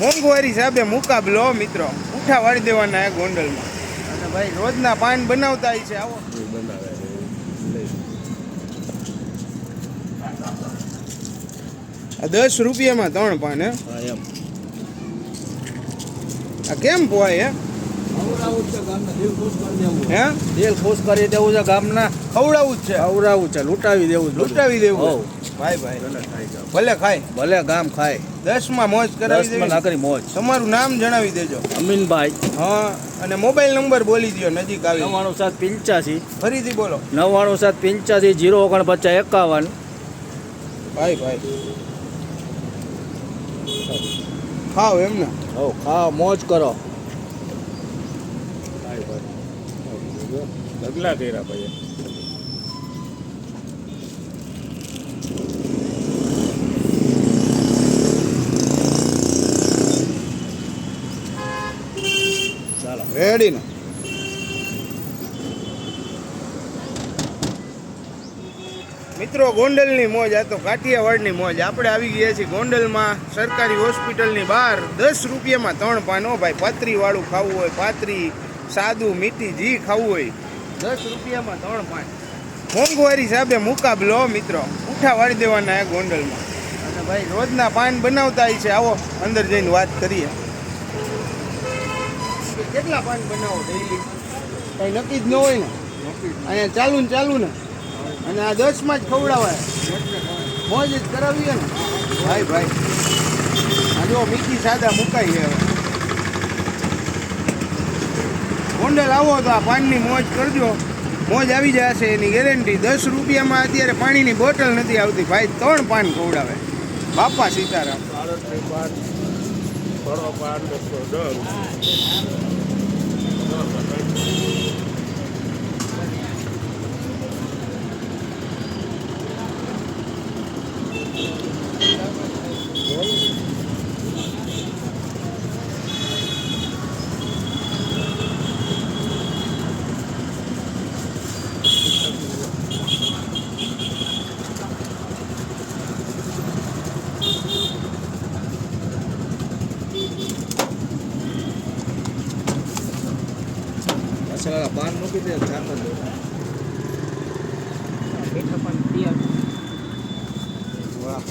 મોંઘવારી હિસાબે મુકાબલો મિત્રો. ઉઠા વાળી દેવાના એ ગોંડલમાં. અને ભાઈ રોજના પાન બનાવતા છે આવો. આ દસ રૂપિયામાં ત્રણ પાન હે? એમ. આ કેમ પોવાય હે? હે? દિલ ખુશ કરી દેવું છે ગામના. ખવડાવું જ છે. ખવડાવું છે લૂંટાવી દેવું લૂંટાવી દેવું. ભાઈ ભાઈ. ભલે ખાય. ભલે ગામ ખાય. દસમાં મોજ કરાવી દેવી. નાકરી મોજ. તમારું નામ જણાવી દેજો. અમીનભાઈ. હા અને મોબાઈલ નંબર બોલી દો નજીક આવી. નવ્વાણું સાત પંચ્યાસી. ફરીથી બોલો. નવ્વાણું સાત પંચ્યાસી જીરો ઓગણપચાસ એકાવન. ભાઈ ભાઈ. ખાવ એમને હો ખાઓ મોજ કરો. ભાઈ ભાઈ. લગલા કર્યા ભાઈ ચાલો રેડી ને મિત્રો, ગોંડલની મોજ, આ તો કાઠિયાવાડની મોજ. આપણે આવી ગયા છીએ ગોંડલમાં, સરકારી હોસ્પિટલની બહાર. દસ રૂપિયામાં ત્રણ પાન. ભાઈ પાતરી વાળું ખાવું હોય, પાતરી, સાદું, મીઠી જી ખાવું હોય. દસ રૂપિયામાં ત્રણ પાન. મોંઘવારી સાહેબે મુકાબલો મિત્રો. ઉઠા વાળી દેવાના ગોંડલમાં. અને ભાઈ, રોજના પાન બનાવતા છે આવો, અંદર જઈને વાત કરીએ. કેટલા પાન બનાવો ડેઈલી કઈ નક્કી જ ન હોય ને? અહીંયા ચાલુ ને ચાલુ ને. અને આ દસમાં જ ખવડાવાય. મોજ જ કરાવીએ ને. ભાઈ ભાઈ. આ જો મીઠી સાદા મુકાઈ છે હવે. ગોંડલ આવો તો આ પાનની મોજ કરજો. મોજ આવી જશે એની ગેરંટી દસ રૂપિયામાં અત્યારે પાણીની બોટલ નથી આવતી. ભાઈ ત્રણ પાન ખવડાવે. બાપા સીતારામ. પાડોશની પાન ફળો પાન સવારે બહાર મૂકી દે ચાર પાંચ વાહ.